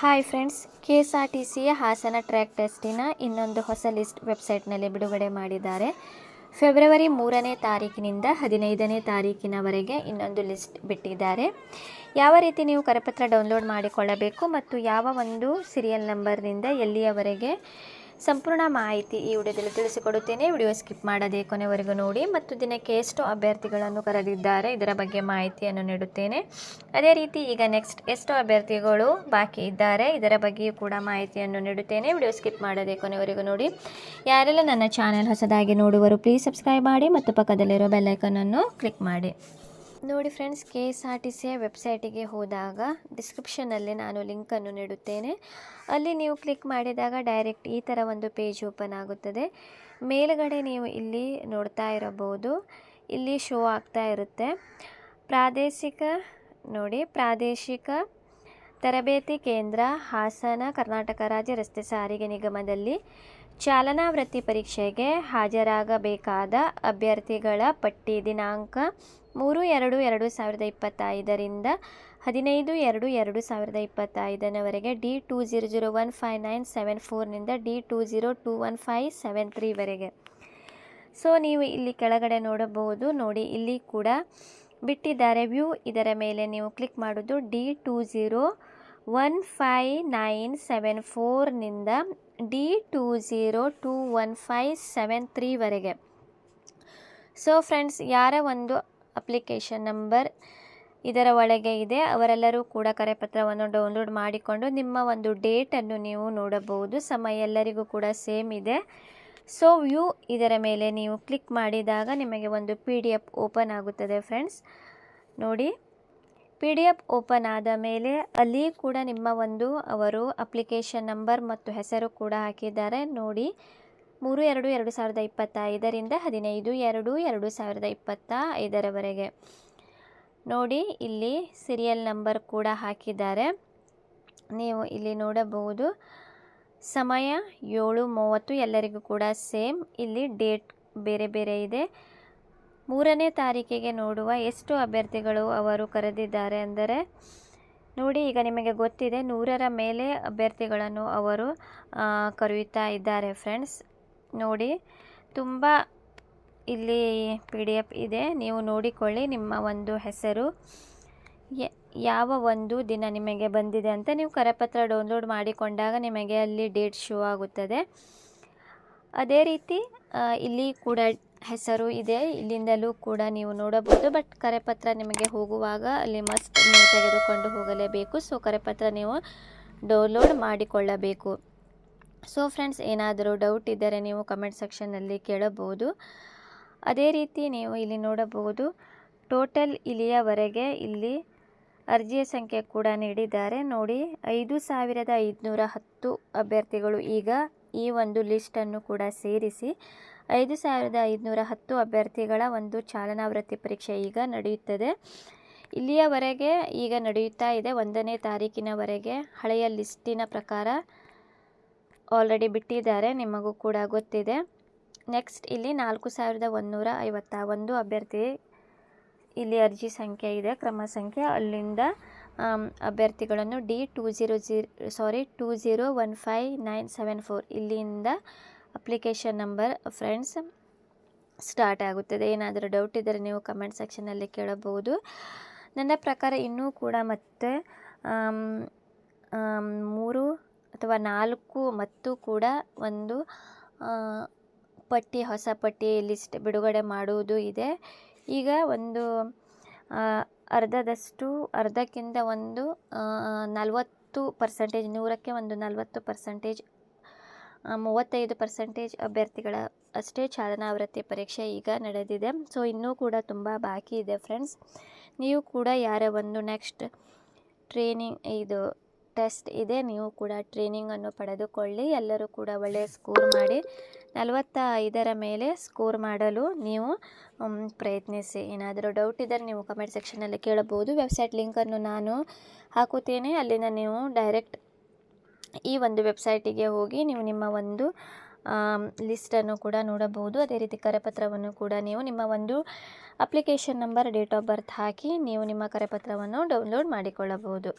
Hi friends K S R T ಸಿಯ Hassan track ಟೆಸ್ಟಿನ ಇನ್ನೊಂದು ಹೊಸ ಲಿಸ್ಟ್ ವೆಬ್ಸೈಟ್ನಲ್ಲಿ ಬಿಡುಗಡೆ ಮಾಡಿದ್ದಾರೆ. ಫೆಬ್ರವರಿ ಮೂರನೇ ತಾರೀಕಿನಿಂದ ಹದಿನೈದನೇ ತಾರೀಕಿನವರೆಗೆ ಇನ್ನೊಂದು ಲಿಸ್ಟ್ ಬಿಟ್ಟಿದ್ದಾರೆ. ಯಾವ ರೀತಿ ನೀವು ಕರಪತ್ರ ಡೌನ್ಲೋಡ್ ಮಾಡಿಕೊಳ್ಳಬೇಕು ಮತ್ತು ಯಾವ ಒಂದು ಸೀರಿಯಲ್ ನಂಬರ್ನಿಂದ ಎಲ್ಲಿಯವರೆಗೆ ಸಂಪೂರ್ಣ ಮಾಹಿತಿ ಈ ವಿಡಿಯೋದಲ್ಲಿ ತಿಳಿಸಿಕೊಡುತ್ತೇನೆ. ವಿಡಿಯೋ ಸ್ಕಿಪ್ ಮಾಡದೆ ಕೊನೆವರೆಗೂ ನೋಡಿ ಮತ್ತು ದಿನಕ್ಕೆ ಎಷ್ಟು ಅಭ್ಯರ್ಥಿಗಳನ್ನು ಕರೆದಿದ್ದಾರೆ ಇದರ ಬಗ್ಗೆ ಮಾಹಿತಿಯನ್ನು ನೀಡುತ್ತೇನೆ. ಅದೇ ರೀತಿ ಈಗ ನೆಕ್ಸ್ಟ್ ಎಷ್ಟು ಅಭ್ಯರ್ಥಿಗಳು ಬಾಕಿ ಇದ್ದಾರೆ ಇದರ ಬಗ್ಗೆಯೂ ಕೂಡ ಮಾಹಿತಿಯನ್ನು ನೀಡುತ್ತೇನೆ. ವಿಡಿಯೋ ಸ್ಕಿಪ್ ಮಾಡದೆ ಕೊನೆವರೆಗೂ ನೋಡಿ. ಯಾರೆಲ್ಲ ನನ್ನ ಚಾನೆಲ್ ಹೊಸದಾಗಿ ನೋಡುವರು ಪ್ಲೀಸ್ ಸಬ್ಸ್ಕ್ರೈಬ್ ಮಾಡಿ ಮತ್ತು ಪಕ್ಕದಲ್ಲಿರೋ ಬೆಲ್ಲೈಕನನ್ನು ಕ್ಲಿಕ್ ಮಾಡಿ. ನೋಡಿ friends K S R T ಸಿಯ ವೆಬ್ಸೈಟಿಗೆ ಹೋದಾಗ ಡಿಸ್ಕ್ರಿಪ್ಷನಲ್ಲಿ ನಾನು ಲಿಂಕನ್ನು ನೀಡುತ್ತೇನೆ. ಅಲ್ಲಿ ನೀವು ಕ್ಲಿಕ್ ಮಾಡಿದಾಗ ಡೈರೆಕ್ಟ್ ಈ ಥರ ಒಂದು ಪೇಜ್ ಓಪನ್ ಆಗುತ್ತದೆ. ಮೇಲುಗಡೆ ನೀವು ಇಲ್ಲಿ ನೋಡ್ತಾ ಇರಬಹುದು. ಇಲ್ಲಿ ಶೋ ಆಗ್ತಾ ಇರುತ್ತೆ. ಪ್ರಾದೇಶಿಕ, ನೋಡಿ, ಪ್ರಾದೇಶಿಕ ತರಬೇತಿ ಕೇಂದ್ರ ಹಾಸನ, ಕರ್ನಾಟಕ ರಾಜ್ಯ ರಸ್ತೆ ಸಾರಿಗೆ ನಿಗಮದಲ್ಲಿ ಚಾಲನಾ ವೃತ್ತಿ ಪರೀಕ್ಷೆಗೆ ಹಾಜರಾಗಬೇಕಾದ ಅಭ್ಯರ್ಥಿಗಳ ಪಟ್ಟಿ ದಿನಾಂಕ ಮೂರು ಎರಡು ಎರಡು ಸಾವಿರದ ಇಪ್ಪತ್ತೈದರಿಂದ ಹದಿನೈದು ಎರಡು ಎರಡು ಸಾವಿರದ ಇಪ್ಪತ್ತೈದನವರೆಗೆ D two zero zero one five nine seven ಫೋರ್ನಿಂದ D two zero two one five seven ತ್ರೀವರೆಗೆ. So, ನೀವು ಇಲ್ಲಿ ಕೆಳಗಡೆ ನೋಡಬಹುದು, ನೋಡಿ, ಇಲ್ಲಿ ಕೂಡ ಬಿಟ್ಟಿದ್ದಾರೆ ವ್ಯೂ. ಇದರ ಮೇಲೆ ನೀವು ಕ್ಲಿಕ್ ಮಾಡೋದು D two zero one five nine seven ಫೋರ್ನಿಂದ D two zero two one five seven ತ್ರೀವರೆಗೆ so friends ಯಾರ ಒಂದು ಅಪ್ಲಿಕೇಶನ್ ನಂಬರ್ ಇದರ ಒಳಗೆ ಇದೆ, ಅವರೆಲ್ಲರೂ ಕೂಡ ಕರೆಪತ್ರವನ್ನು ಡೌನ್ಲೋಡ್ ಮಾಡಿಕೊಂಡು ನಿಮ್ಮ ಒಂದು ಡೇಟನ್ನು ನೀವು ನೋಡಬಹುದು. ಸಮಯ ಎಲ್ಲರಿಗೂ ಕೂಡ ಸೇಮ್ ಇದೆ. ಸೊ ವ್ಯೂ ಇದರ ಮೇಲೆ ನೀವು ಕ್ಲಿಕ್ ಮಾಡಿದಾಗ ನಿಮಗೆ ಒಂದು ಪಿ ಡಿ ಎಫ್ ಓಪನ್ ಆಗುತ್ತದೆ ಫ್ರೆಂಡ್ಸ್ ನೋಡಿ. ಪಿ ಡಿ ಎಫ್ ಓಪನ್ ಆದ ಮೇಲೆ ಅಲ್ಲಿ ಕೂಡ ನಿಮ್ಮ ಒಂದು ಅವರು ಅಪ್ಲಿಕೇಶನ್ ನಂಬರ್ ಮತ್ತು ಹೆಸರು ಕೂಡ ಹಾಕಿದ್ದಾರೆ. ನೋಡಿ, ಮೂರು ಎರಡು ಎರಡು ಸಾವಿರದ ಇಪ್ಪತ್ತೈದರಿಂದ ಹದಿನೈದು ಎರಡು ಎರಡು ಸಾವಿರದ ಇಪ್ಪತ್ತ ಐದರವರೆಗೆ ನೋಡಿ, ಇಲ್ಲಿ ಸೀರಿಯಲ್ ನಂಬರ್ ಕೂಡ ಹಾಕಿದ್ದಾರೆ. ನೀವು ಇಲ್ಲಿ ನೋಡಬಹುದು, ಸಮಯ ಏಳು ಮೂವತ್ತು, ಎಲ್ಲರಿಗೂ ಕೂಡ ಸೇಮ್. ಇಲ್ಲಿ ಡೇಟ್ ಬೇರೆ ಬೇರೆ ಇದೆ. ಮೂರನೇ ತಾರೀಕಿಗೆ ನೋಡುವ ಎಷ್ಟು ಅಭ್ಯರ್ಥಿಗಳು ಅವರು ಕರೆದಿದ್ದಾರೆ ಅಂದರೆ, ನೋಡಿ ಈಗ ನಿಮಗೆ ಗೊತ್ತಿದೆ ನೂರರ ಮೇಲೆ ಅಭ್ಯರ್ಥಿಗಳನ್ನು ಅವರು ಕರೆಯುತ್ತಾ ಇದ್ದಾರೆ ಫ್ರೆಂಡ್ಸ್. ನೋಡಿ, ತುಂಬ ಇಲ್ಲಿ ಪಿ ಡಿ ಎಫ್ ಇದೆ. ನೀವು ನೋಡಿಕೊಳ್ಳಿ ನಿಮ್ಮ ಒಂದು ಹೆಸರು ಯಾವ ಒಂದು ದಿನ ನಿಮಗೆ ಬಂದಿದೆ ಅಂತ ನೀವು ಕರಪತ್ರ ಡೌನ್ಲೋಡ್ ಮಾಡಿಕೊಂಡಾಗ ನಿಮಗೆ ಅಲ್ಲಿ ಡೇಟ್ ಶೋ ಆಗುತ್ತದೆ. ಅದೇ ರೀತಿ ಇಲ್ಲಿ ಕೂಡ ಹೆಸರು ಇದೆ, ಇಲ್ಲಿಂದಲೂ ಕೂಡ ನೀವು ನೋಡಬಹುದು. ಬಟ್ ಕರೆಪತ್ರ ನಿಮಗೆ ಹೋಗುವಾಗ ಅಲ್ಲಿ ಮಸ್ಟ್ ನೀವು ತೆಗೆದುಕೊಂಡು ಹೋಗಲೇಬೇಕು. ಸೊ ಕರೆಪತ್ರ ನೀವು ಡೌನ್ಲೋಡ್ ಮಾಡಿಕೊಳ್ಳಬೇಕು. ಸೊ ಫ್ರೆಂಡ್ಸ್ ಏನಾದರೂ ಡೌಟ್ ಇದ್ದರೆ ನೀವು ಕಮೆಂಟ್ ಸೆಕ್ಷನ್ನಲ್ಲಿ ಕೇಳಬಹುದು. ಅದೇ ರೀತಿ ನೀವು ಇಲ್ಲಿ ನೋಡಬಹುದು ಟೋಟಲ್ ಇಲ್ಲಿಯವರೆಗೆ ಇಲ್ಲಿ ಅರ್ಜಿಯ ಸಂಖ್ಯೆ ಕೂಡ ನೀಡಿದ್ದಾರೆ. ನೋಡಿ, ಐದು ಸಾವಿರದ ಐದುನೂರ ಹತ್ತು ಅಭ್ಯರ್ಥಿಗಳು ಈಗ ಈ ಒಂದು ಲಿಸ್ಟನ್ನು ಕೂಡ ಸೇರಿಸಿ ಐದು ಸಾವಿರದ ಐದುನೂರ ಹತ್ತು ಅಭ್ಯರ್ಥಿಗಳ ಒಂದು ಚಾಲನಾ ವೃತ್ತಿ ಪರೀಕ್ಷೆ ಈಗ ನಡೆಯುತ್ತದೆ. ಇಲ್ಲಿಯವರೆಗೆ ಈಗ ನಡೆಯುತ್ತಾ ಇದೆ. ಒಂದನೇ ತಾರೀಕಿನವರೆಗೆ ಹಳೆಯ ಲಿಸ್ಟಿನ ಪ್ರಕಾರ ಆಲ್ರೆಡಿ ಬಿಟ್ಟಿದ್ದಾರೆ. ನಿಮಗೂ ಕೂಡ ಗೊತ್ತಿದೆ. ನೆಕ್ಸ್ಟ್ ಇಲ್ಲಿ ನಾಲ್ಕು ಸಾವಿರದ ಒಂದುನೂರ ಐವತ್ತ ಒಂದು ಅಭ್ಯರ್ಥಿ ಇಲ್ಲಿ ಅರ್ಜಿ ಸಂಖ್ಯೆ ಇದೆ. ಕ್ರಮ ಸಂಖ್ಯೆ ಅಲ್ಲಿಂದ ಅಭ್ಯರ್ಥಿಗಳನ್ನು D two zero zero sorry two zero one five nine seven four ಇಲ್ಲಿಂದ ಅಪ್ಲಿಕೇಶನ್ ನಂಬರ್ ಫ್ರೆಂಡ್ಸ್ ಸ್ಟಾರ್ಟ್ ಆಗುತ್ತದೆ. ಏನಾದರೂ ಡೌಟ್ ಇದ್ದರೆ ನೀವು ಕಮೆಂಟ್ ಸೆಕ್ಷನ್ನಲ್ಲಿ ಕೇಳಬಹುದು. ನನ್ನ ಪ್ರಕಾರ ಇನ್ನೂ ಕೂಡ ಮತ್ತೆ ಮೂರು ಅಥವಾ ನಾಲ್ಕು ಮತ್ತು ಕೂಡ ಒಂದು ಪಟ್ಟಿ, ಹೊಸ ಪಟ್ಟಿ ಲಿಸ್ಟ್ ಬಿಡುಗಡೆ ಮಾಡುವುದು ಇದೆ. ಈಗ ಒಂದು ಅರ್ಧದಷ್ಟು, ಅರ್ಧಕ್ಕಿಂತ ಒಂದು ನಲವತ್ತು ಪರ್ಸೆಂಟೇಜ್, ನೂರಕ್ಕೆ ಒಂದು ನಲವತ್ತು ಪರ್ಸೆಂಟೇಜ್ ಮೂವತ್ತೈದು ಪರ್ಸೆಂಟೇಜ್ ಅಭ್ಯರ್ಥಿಗಳ ಅಷ್ಟೇ ಚಾಲನಾ ವೃತ್ತಿ ಪರೀಕ್ಷೆ ಈಗ ನಡೆದಿದೆ. ಸೊ ಇನ್ನೂ ಕೂಡ ತುಂಬ ಬಾಕಿ ಇದೆ ಫ್ರೆಂಡ್ಸ್ ನೀವು ಕೂಡ ಯಾರ ಒಂದು ನೆಕ್ಸ್ಟ್ ಟ್ರೈನಿಂಗ್ ಇದು ಟೆಸ್ಟ್ ಇದೆ, ನೀವು ಕೂಡ ಟ್ರೈನಿಂಗನ್ನು ಪಡೆದುಕೊಳ್ಳಿ. ಎಲ್ಲರೂ ಕೂಡ ಒಳ್ಳೆಯ ಸ್ಕೋರ್ ಮಾಡಿ. ನಲವತ್ತ ಐದರ ಮೇಲೆ ಸ್ಕೋರ್ ಮಾಡಲು ನೀವು ಪ್ರಯತ್ನಿಸಿ. ಏನಾದರೂ ಡೌಟ್ ಇದ್ದರೆ ನೀವು ಕಮೆಂಟ್ ಸೆಕ್ಷನಲ್ಲಿ ಕೇಳಬಹುದು. ವೆಬ್ಸೈಟ್ ಲಿಂಕನ್ನು ನಾನು ಹಾಕುತ್ತೇನೆ. ಅಲ್ಲಿಂದ ನೀವು ಡೈರೆಕ್ಟ್ ಈ ಒಂದು ವೆಬ್ಸೈಟಿಗೆ ಹೋಗಿ ನೀವು ನಿಮ್ಮ ಒಂದು ಲಿಸ್ಟನ್ನು ಕೂಡ ನೋಡಬಹುದು. ಅದೇ ರೀತಿ ಕರಪತ್ರವನ್ನು ಕೂಡ ನೀವು ನಿಮ್ಮ ಒಂದು application number, date of birth ಹಾಕಿ ನೀವು ನಿಮ್ಮ ಕರಪತ್ರವನ್ನು ಡೌನ್ಲೋಡ್ ಮಾಡಿಕೊಳ್ಳಬಹುದು.